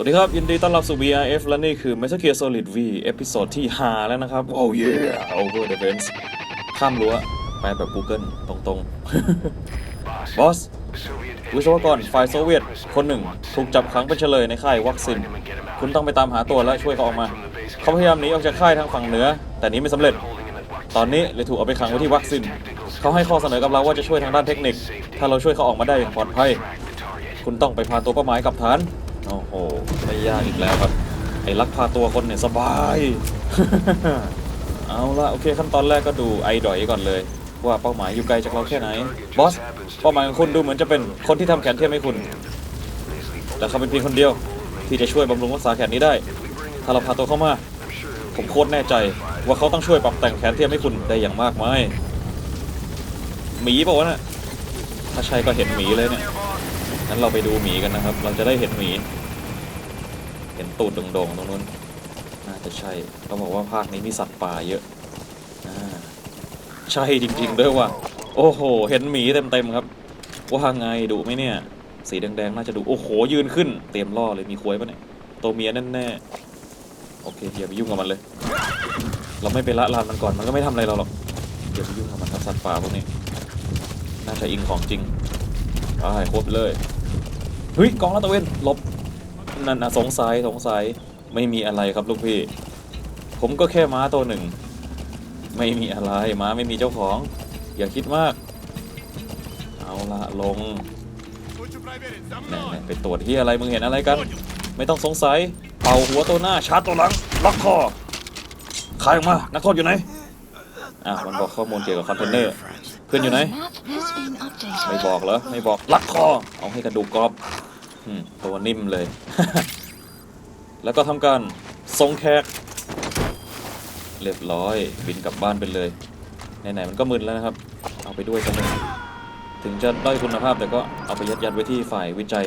สวัสดีครับ ยินดีต้อนรับสู่ VRF และนี่คือ Metal Gear Solid V เอพิโซดที่ 5 แล้วนะครับโอ้ย Over the fence ข้ามรั้ว ไปแบบ Google ตรงๆ บอส วิศวกรฝ่ายโซเวียต คนหนึ่ง ถูกจับขังเป็นเฉลยในค่ายวัคซีนคุณต้องไปตามหาตัวและช่วยเขาออกมา เขาพยายามหนีออกจากค่ายทางฝั่งเหนือ แต่หนี้ไม่สำเร็จ ตอนนี้เลยถูกเอาไปขังไว้ที่วัคซีนเขาให้ข้อเสนอกับเราว่าจะช่วยทางด้านเทคนิค ถ้าเราช่วยเขาออกมาได้อย่างปลอดภัย คุณต้องไปพาตัวเป้าหมายกลับฐาน โอ้โห ไม่ยากอีกแล้วครับ ไอ้ลักพาตัวคนเนี่ยสบาย เอาละโอเคขั้นตอนแรกก็ดูไอดอยก่อนเลย ว่าเป้าหมายอยู่ไกลจากเราแค่ไหน บอส เป้าหมายของคุณดูเหมือนจะเป็นคนที่ทำแขนเทียมให้คุณ แต่เขาเป็นเพียงคนเดียว ที่จะช่วยบำรุงรักษาแขนนี้ได้ ถ้าเราพาตัวเข้ามา ผมโคตรแน่ใจว่าเขาต้องช่วยปรับแต่งแขนเทียมให้คุณได้อย่างมากมายหมีป่าวะน่ะถ้าใช่ก็เห็นหมีเลยเนี่ยงั้นเราไปดูหมีกันนะครับ เราจะได้เห็นหมี เห็นตูดโด่งๆตรงนู้น น่าจะใช่เขาบอกว่าภาคนี้มีสัตว์ป่าเยอะอ่าใช่จริงๆด้วยว่ะ โอ้โห เห็นหมีเต็มๆครับ ว่าไงดุไหมเนี่ย สีแดงๆน่าจะดุ โอ้โห ยืนขึ้น เตรียมล่อเลย มีควยปะเนี่ย ตัวเมียแน่ๆ โอเคอย่าไปยุ่งกับมันเลย เราไม่ไปละลานมันก่อน มันก็ไม่ทำอะไรเราหรอกอย่าไปยุ่งกับมันครับสัตว์ป่าพวกนี้ น่าจะอิงของจริงไปครบเลย เฮ้ย กองลาดตะเวนหลบ นั่นนะสงสัยสงสัยไม่มีอะไรครับลูกพี่ ผมก็แค่ม้าตัวหนึ่ง ไม่มีอะไรม้าไม่มีเจ้าของ อย่าคิดมาก เอาละลงแน่ๆไปตรวจที่อะไรมึงเห็นอะไรกัน ไม่ต้องสงสัยเป่าหัวตัวหน้าชาร์จตัวหลังล็อกคอขายออกมานักโทษอยู่ไหนอะมันบอกข้อมูลเกี่ยวกับคอนเทนเนอร์เพื่อนอยู่ไหนไม่บอกเหรอไม่บอกลัดคอเอาให้กระดูกกรอบ ตัวนิ่มเลย แล้วก็ทำการส่งแขก เรียบร้อย บินกลับบ้านไปเลย ไหนๆมันก็มึนแล้วนะครับ เอาไปด้วยกันเลยถึงจะด้อยคุณภาพแต่ก็เอาไปยัดยัดๆไว้ที่ฝ่ายวิจัย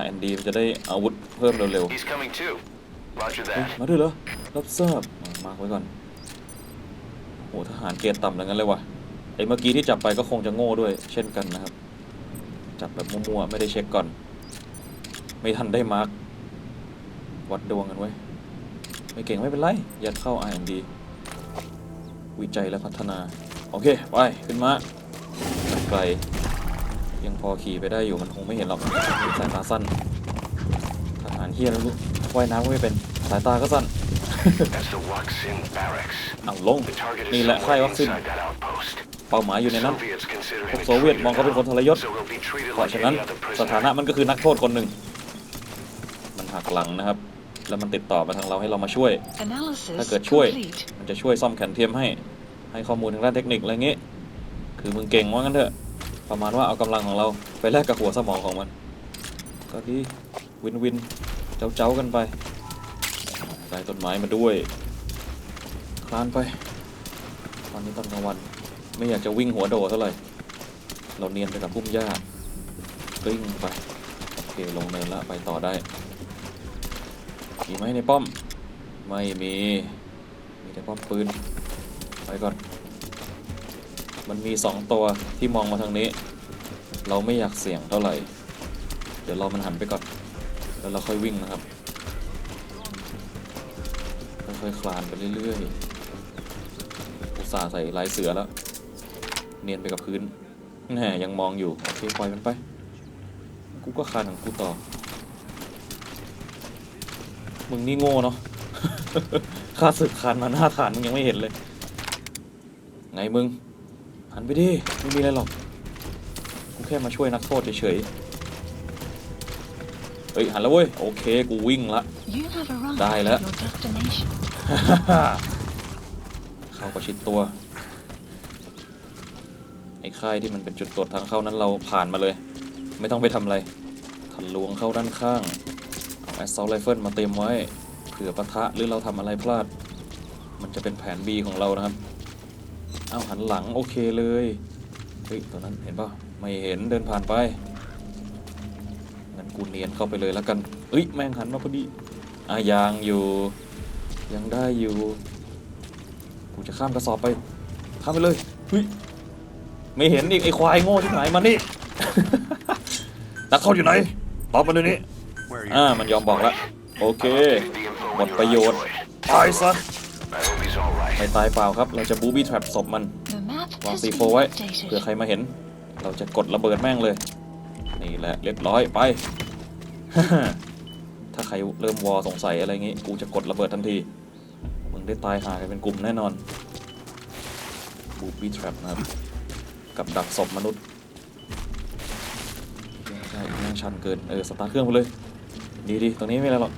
R&D มันจะได้อาวุธเพิ่มเร็ว He's coming too. Roger ๆเฮ้ย that. มาด้วยเหรอ รับทราบอะมาร์คไว้ก่อนโหทหารเกรดต่ำอย่างนั้นเลยว่ะ ไอ้เมื่อกี้ที่จับไปก็คงจะโง่ด้วย เช่นกันนะครับ จับแบบมั่วๆ ไม่ได้เช็คก่อน ไม่ทันได้มาร์กวัดดวงกันไว้ไม่เก่งไม่เป็นไร ยัดเข้า R&D วิจัยและพัฒนา โอเค ไป ขึ้นมาไกล ยังพอขี่ไปได้อยู่มันคงไม่เห็นหรอกสายตาสั้นทหารเฮียแล้วลูกว่ายน้ำก็ไม่เป็นสายตาก็สั้นเอาลง นี่แหละค่ายวัคซีนเป้าหมายอยู่ในนั้นพวกโซเวียตมองเขาเป็นคนทรยศเพราะฉะนั้นสถานะมันก็คือนักโทษคนหนึ่ง หักหลังนะครับ แล้วมันติดต่อมาทางเราให้เรามาช่วย Analysis ถ้าเกิดช่วย complete. มันจะช่วยซ่อมแขนเทียมให้ ให้ข้อมูลทางด้านเทคนิคอะไรเงี้ยคือมึงเก่งว่างั้นเถอะ ประมาณว่าเอากำลังของเราไปแลกกับหัวสมองของมัน ก็ดีวินวินเจ้าเจ้าๆกันไปใส่ต้นไม้มาด้วย คลานไปตอนนี้ตอนกลางวัน ไม่อยากจะวิ่งหัวโดดเท่าไหร่เราเนียนไปกับพุ่มหญ้ากลิ้งไป โอเค ลงเนินแล้วไปต่อได้ มีไหมในป้อม ไม่มี มีแต่ป้อมปืน ไปก่อน มันมีสองตัวที่มองมาทางนี้ เราไม่อยากเสี่ยงเท่าไหร่ เดี๋ยวรอมันหันไปก่อน แล้วเราค่อยวิ่งนะครับ ค่อยๆคลานไปเรื่อยๆ อุตส่าห์ใส่ลายเสือแล้ว เนียนไปกับพื้นแหมยังมองอยู่ โอเคปล่อยมันไป กูก็คลานของกูต่อ มึงนี่โง่เนาะ ข้าศึกคานมาหน้าฐานมึงยังไม่เห็นเลย ไงมึง หันไปดิ ไม่มีอะไรหรอก กูแค่มาช่วยนักโทษเฉยๆ เฮ้ย หันแล้วเว้ย โอเค กูวิ่งละ You have arrived Đây at đó. your destination. เข้าประชิดตัว ไอ้ค่ายที่มันเป็นจุดตรวจทางเข้านั้นเราผ่านมาเลย ไม่ต้องไปทำอะไรทะลวงเข้าด้านข้างเอา แอสซอลไรเฟิลมาเตรียมไว้เผื่อปะทะหรือเราทำอะไรพลาด มันจะเป็นแผน B ของเรานะครับเอาหันหลังโอเคเลยเฮ้ยตัวนั้นเห็นป่ะไม่เห็นเดินผ่านไปงั้นกูเนียนเข้าไปเลยแล้วกันเอ้ยแม่งหันมาพอดีอะยังอยู่ ยังได้อยู่กูจะข้ามกระสอบไปข้ามไปเลยเฮ้ยไม่เห็นอีกไอ้ควายโง่ที่ไหนมานี่นักโทษอยู่ไหนตอบมาเดี๋ยวนี้ อ่ามันยอมบอกแล้วโอเคหมดประโยชน์ตายซะ I hope he's all ไม่ right. ตายเปล่าครับ เราจะบูบี้แทรปศพมัน The map วาง has ซี been โฟไว้ updated. เผื่อใครมาเห็น เราจะกดระเบิดแม่งเลย นี่แหละเรียบร้อยไป ถ้าใครเริ่มวอสงสัยอะไรงี้ กูจะกดระเบิดทันที มึงได้ตายหากันเป็นกลุ่มแน่นอนบูบี้แทรปนะครับ กับดักศพมนุษย์ไม่ใช่แม่งชันเกิน เออ สตาร์ทเครื่องไปเลย ดีดีตรงนี้ไม่อะไรหรอก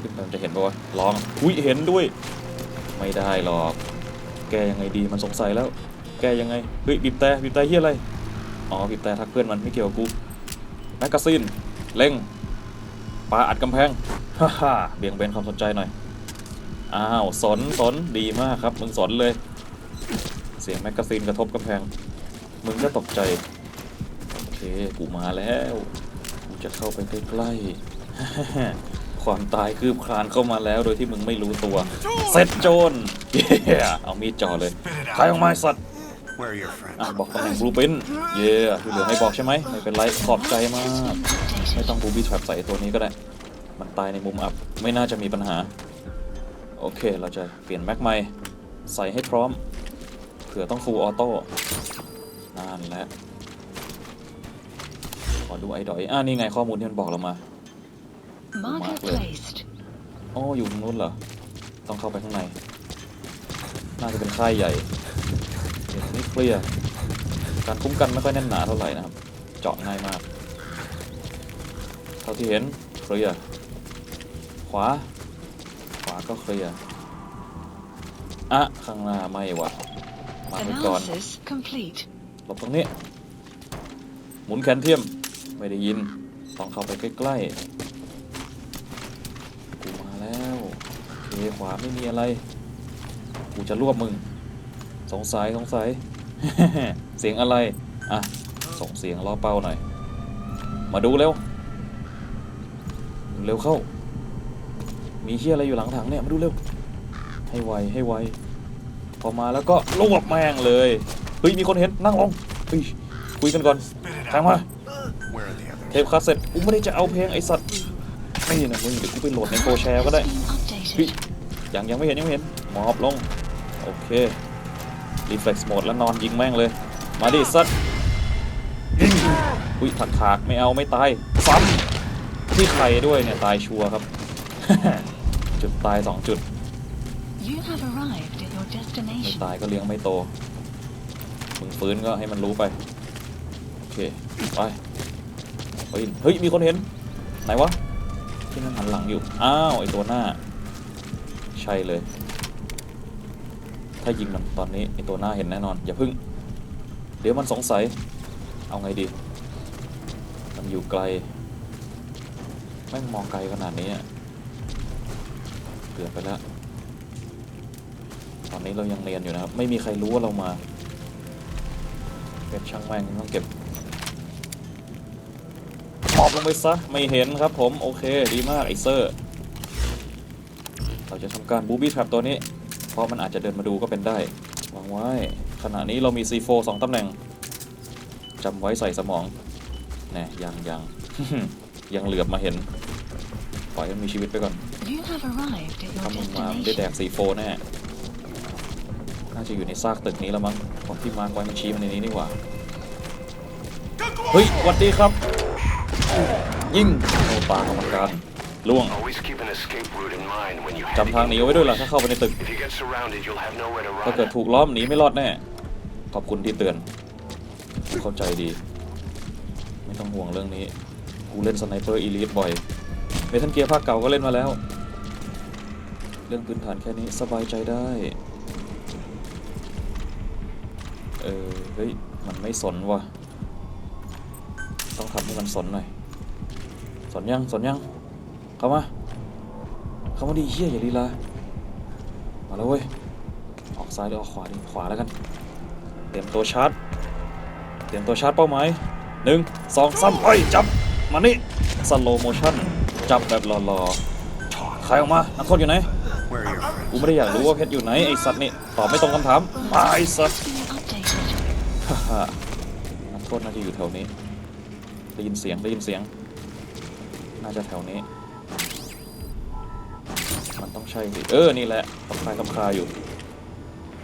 ขึ้นมันจะเห็นปะวะลองอุ้ยเห็นด้วย ไม่ได้หรอก แกยังไงดีมันสงสัยแล้ว แกยังไงเฮ้ยบีบแต่บีบแต่เฮียอะไรอ๋อบีบแต่ทักเพื่อนมันไม่เกี่ยวกับกูแมกกาซีนเล็งปาอัดกำแพงฮ่าฮ่าเบี่ยงเบนความสนใจหน่อยอ้าวสนสนดีมากครับมึงสนเลย เสียงแมกกาซีนกระทบกำแพงมึงก็ตกใจโอเคกูมาแล้ว จะเข้าไปใกล้ๆ ความตายคืบคลานเข้ามาแล้วโดยที่มึงไม่รู้ตัวเซตโจนเย้เอามีดจ่อเลยใครออกมาไอ้สัตว์ Where are your friends? อะบอกตำแหน่งบลูปินเย่ที่เหลือให้บอกใช่ไหมไม่เป็นไรขอบใจมาก Updated. ไม่ต้องบูบี้แทรปใส่ตัวนี้ก็ได้ มันตายในมุมอับ ไม่น่าจะมีปัญหา โอเค เราจะเปลี่ยนแม็กใหม่ใส่ให้พร้อม เผื่อต้องฟูลออโต้นั่นแหละขอ ดูไอ้ดอยอ่านี่ไงข้อมูลที่มันบอกเรามา Marker Mark left. placed. อ๋ออยู่ตรงนู้นเหรอ ต้องเข้าไปข้างใน น่าจะเป็นค่ายใหญ่เห็นนี่เคลียร์การคุ้มกันไม่ค่อยแน่นหนาเท่าไหร่นะครับ เจาะง่ายมาก เท่าที่เห็นเคลียร์ขวา ขวาก็เคลียร์อะ ข้างหน้าไม่วะมาไว้ก่อน Analysis complete. หลบตรงนี้ หมุนแขนเทียม ไม่ได้ยิน ต้องเข้าไปใกล้ๆ กูมาแล้วเคขวาไม่มีอะไร กูจะรวบมึง สงสัยสงสัย เสียงอะไร อะ ส่งเสียงล่อเป้าหน่อย มาดูเร็ว เร็วเข้า มีเชี่ยอะไรอยู่หลังถังเนี่ย มาดูเร็ว ให้ไวให้ไว พอมาแล้วก็รวบแม่งเลย เฮ้ย มีคนเห็น นั่งลงเฮ้ยคุยกันก่อนทางมา เทปคาสเซ็ตกูไม่ได้จะเอาเพลงไอสัตว์นี่นะมึงเดี๋ยวกูไปโหลดในโฟแชร์ก็ได้ Been เฮ้ย updated. ยังยังไม่เห็นยังไม่เห็นหมอบลง โอเครีเฟล็กซ์โหมดแล้วนอนยิงแม่งเลย มาดิสัตว์ยิงอุ้ยถักถากไม่เอาไม่ตายซ้ำที่ใครด้วยเนี่ยตายชัวร์ครับ จุดตายสองจุด You have arrived at your ไม่ destination. ตายก็เลี้ยงไม่โตมึงฟื้นก็ให้มันรู้ไป โอเค ไป เฮ้ยเฮ้ยมีคนเห็นไหนวะที่นั่นหันหลังอยู่อ้าวไอตัวหน้า ใช่เลย ถ้ายิงมันตอนนี้ไอตัวหน้าเห็นแน่นอน อย่าพึ่ง เดี๋ยวมันสงสัย เอาไงดี มันอยู่ไกลแม่งมองไกลขนาดนี้เกือบไปแล้วตอนนี้เรายังเรียนอยู่นะครับ ไม่มีใครรู้ว่าเรามาเก็บช่างแม่งต้องเก็บ อบลงไปซะ ไม่เห็นครับผม โอเค ดีมากไอเซอร์ เราจะทำการบูบี้แทรปตัวนี้ เพราะมันอาจจะเดินมาดูก็เป็นได้ วางไว้ ขณะนี้เรามี C4 สองตำแหน่ง จำไว้ใส่สมองแน่ยังยังยังเหลือบมาเห็น ปล่อยให้มันมีชีวิตไปก่อน You have arrived at ถ้า your มึงมามึงได้แดก destination. C4 แน่น่าจะอยู่ในซากตึกนี้แล้วมั้งคนที่มาร์กไว้มันชี้มันในนี้นี่หว่า เฮ้ยหวัดดีครับ ยิงโนตากรรมการล่วง Always keep an escape route in mind when you จำทางหนีเอาไว้ด้วยล่ะถ้าเข้าไปในตึก If you get surrounded, you'll have nowhere to ถ้าเกิด run. ถูกล้อมหนีไม่รอดแน่ ขอบคุณที่เตือน เข้าใจดี ไม่ต้องห่วงเรื่องนี้ กูเล่นสไนเปอร์อีลิทบ่อย เมทัลเกียร์ภาคเก่าก็เล่นมาแล้ว เรื่องพื้นฐานแค่นี้สบายใจได้ เออ เฮ้ย มันไม่สนว่ะ ต้องทำให้มันสนหน่อย สนยังสนยัง เข้ามา เข้ามาดีเฮียอย่าลีลา มาแล้วเว้ย ออกซ้ายหรือออกขวาดีขวาแล้วกัน เตรียมตัวชาร์จ เตรียมตัวชาร์จเป้าหมายหนึ่งสองสามไปจับ มานี่สโลโมชั่น จับแบบรอๆใครออกมา นักโทษอยู่ไหน กูไม่ได้อยากรู้ว่าเพชรอยู่ไหน ไอสัตว์นี่ ตอบไม่ตรงคำถามมาไอสัตว์ฮ่าฮ่านักโทษน่าจะอยู่แถวนี้ ได้ยินเสียง ได้ยินเสียง น่าจะแถวนี้ มันต้องใช่สิเออ นี่แหละตำคายตำคาอยู่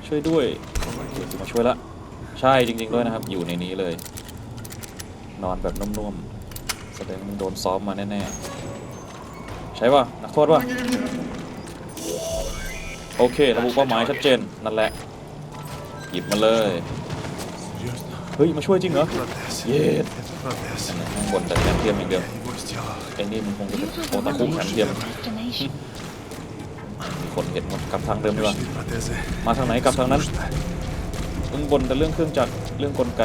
ช่วยด้วยมาช่วยละ ใช่จริง ๆ ด้วยนะครับ อยู่ในนี้เลย นอนแบบนุ่มๆ แสดงโดนซ้อมมาแน่ๆ ใช่ป่ะ นักโทษป่ะ โอเค ระบุเป้าหมายชัดเจน นั่นแหละ หยิบมาเลย เฮ้ย มาช่วยจริงเหรอ เย้ข้างบนแต่แค่เทียมอีกเดียว ไอ้นี่มันคงจะโอตาคุแถมเทียมมีคนเห็นกลับทางเดิมดีกว่ามาทางไหนกลับทางนั้นขึ้นบนแต่เรื่องเครื่องจักรเรื่องกลไก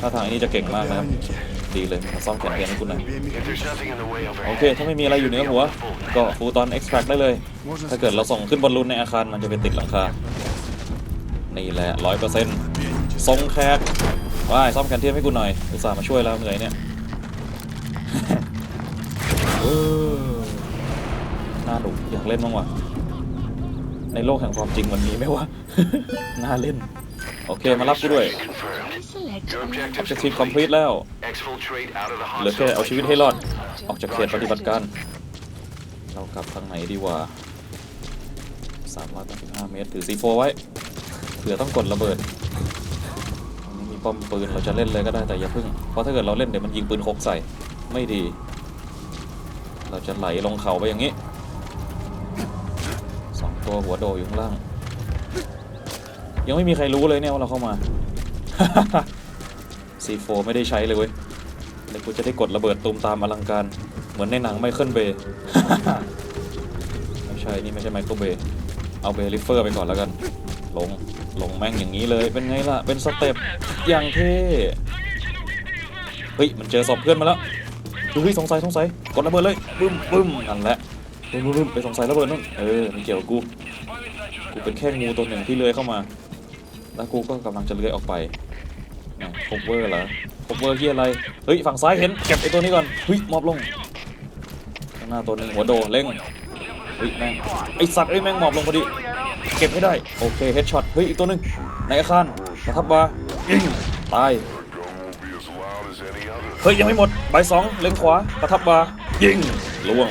ถ้าทางนี้จะเก่งมากนะครับดีเลยซ่อมแข็นแขนให้คุณหน่อยโอเค ถ้าไม่มีอะไรอยู่เหนือหัว ก็ฟูตอนเอ็กซ์แพรได้เลย ถ้าเกิดเราส่งขึ้นบอลลูนในอาคารมันจะไปติดหลังคา นี่แหละร้อยเปอร์เซ็นต์ทรงแขกว้าซ่อมแข็งเทียมให้กูหน่อยอุตส่าห์มาช่วยแล้วเหนื่อยเนี่ย เออน่าดุอยากเล่นบ้างว่ะ ในโลกแห่งความจริงมันมีไหมวะ น่าเล่น โอเค มารับกูด้วย confirmed. Select Your an objective Objective complete แล้ว Exfiltrate out of the เหลือ hot แค่ zone เอาชีวิตให้รอด ออกจากเขตปฏิบัติการ เรากลับทางไหนดีวะ385เมตร ถือ C4 ไว้ เผื่อต้องกดระเบิดตรงนี้มีป้อมปืน เราจะเล่นเลยก็ได้แต่อย่าพึ่ง เพราะถ้าเกิดเราเล่นเดี๋ยวมันยิงปืนคกใส่ ไม่ดี เราจะไหลลงเขาไปอย่างนี้สองตัวหัวโดอยู่ข้างล่าง ยังไม่มีใครรู้เลยเนี่ยว่าเราเข้ามา C4 ไม่ได้ใช้เลยเว้ยเดี๋ยวกูจะได้กดระเบิดตูมตามอลังการ เหมือนในหนังไมเคิลเบย์ไม่ใช่ นี่ไม่ใช่ไมเคิลเบย์เอาเบลิเฟอร์ไปก่อนแล้วกัน ลง ลงแม่งอย่างนี้เลย เป็นไงล่ะ เป็นสเต็ปอย่างเท่ เฮ้ย มันเจอศพเพื่อนมาแล้ว ดูเฮ้ยสงสัยสงสัยกดระเบิดเลยบึ้มบึ้มนั่นแหละบึ้มบึ้มรึมไปสงสัยระเบิดนั่นเออมันเกี่ยวกับกูกูเป็นแค่งูตัวหนึ่งที่เลื้อยเข้ามา แล้วกูก็กำลังจะเลื้อยออกไปคบเวอร์เหรอคบเวอร์ที่อะไรเฮ้ยฝั่งซ้ายเห็นเก็บไอ้ตัวนี้ก่อนเฮ้ยมอบลงข้างหน้าตัวหนึ่งหัวโดเร่งเฮ้ยแม่งไอสัตว์เอ้ยแม่งมอบลงพอดีเก็บให้ได้โอเคเฮดช็อตเฮ้ยอีกตัวหนึ่งในอาคารประทับบาตาย เฮ้ยยังไม่หมดใบสองเล็งขวาประทับบายิงล่วง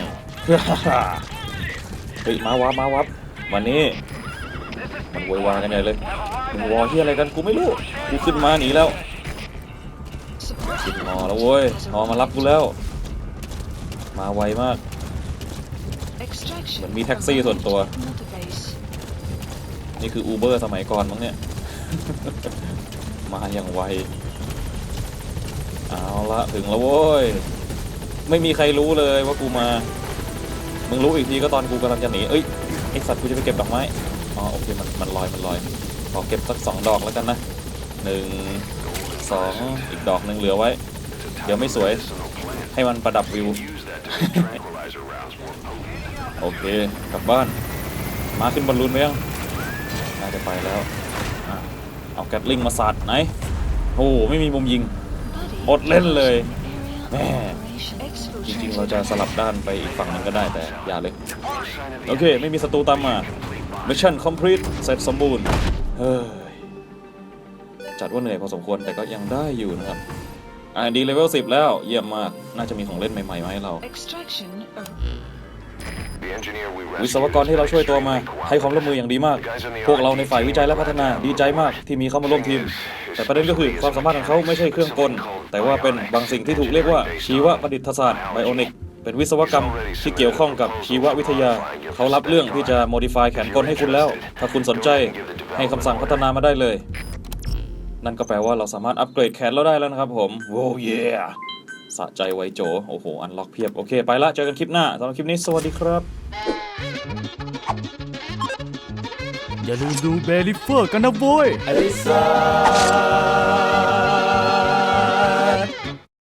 เฮ้ยมาวับมาวับมานี่มันโวยวายกันใหญ่เลยมึงวอที่อะไรกันกูไม่รู้กูขึ้นมาหนีแล้ว support ขึ้นมอแล้วเว้ยมอมารับกูแล้ว มาไวมาก extraction. เหมือนมีแท็กซี่ส่วนตัว from the base. นี่คืออูเบอร์สมัยก่อนมั้งเนี่ย มาอย่างไว เอาละถึงแล้วโว้ย ไม่มีใครรู้เลยว่ากูมา มึงรู้อีกทีก็ตอนกูกำลังจะหนี เอ้ยไอสัตว์กูจะไปเก็บดอกไม้ อ๋อโอเคมันมันลอยมันลอย ขอเก็บสักสองดอกแล้วกันนะหนึ่งสองอีกดอกหนึ่งเหลือไว้ เดี๋ยวไม่สวย ให้มันประดับวิว โอเคกลับบ้าน มาขึ้นบอลลูนไหมยังน่าจะไปแล้วอเอาแกตลิงมาสาดไหน โอ้ไม่มีมุมยิง อดเล่นเลย area of แม่ operation. จริง Exfiltrated ๆเราจะสลับด้านไปอีกฝั่งหนึงก็ได้แต่อย่าเลย Sign of the โอเค ไม่มีศัตรูตามมา Mission complete เสร็จสมบูรณ์ เฮ้ย จัดว่าเหนื่อยพอสมควรแต่ก็ยังได้อยู่นะครับอ่าดีเลเวล10 แล้ว เยี่ยมมาก น่าจะมีของเล่นใหม่ๆมาให้เรา Extraction of The engineer we วิ rescued ศวกรที่เราช่วยตัวมาให้ความร่วมมืออย่างดีมาก พวกเราในฝ่ายวิจัยและพัฒนาดีใจมากที่มีเข้ามาร่วมทีม แต่ประเด็นก็คือความสามารถของเขาไม่ใช่เครื่องกล แต่ว่าเป็นบางสิ่งที่ถูกเรียกว่าชีวประดิษฐศาสตร์ไบโอนิกเป็นวิศวกรรมที่เกี่ยวข้องกับชีววิทยา เขารับเรื่องที่จะ modify แขนกลให้คุณแล้ว ถ้าคุณสนใจให้คำสั่งพัฒนามาได้เลย นั่นก็แปลว่าเราสามารถอัปเกรดแขนเราได้แล้วนะครับผม โว้เย่ สะใจไวโจ โอ้โห อันล็อกเพียบ โอเค ไปละ เจอกันคลิปหน้าสำหรับคลิปนี้ สวัสดีครับ อย่าลืมดูเบลิเฟอร์กันนะโว้ยอลิซา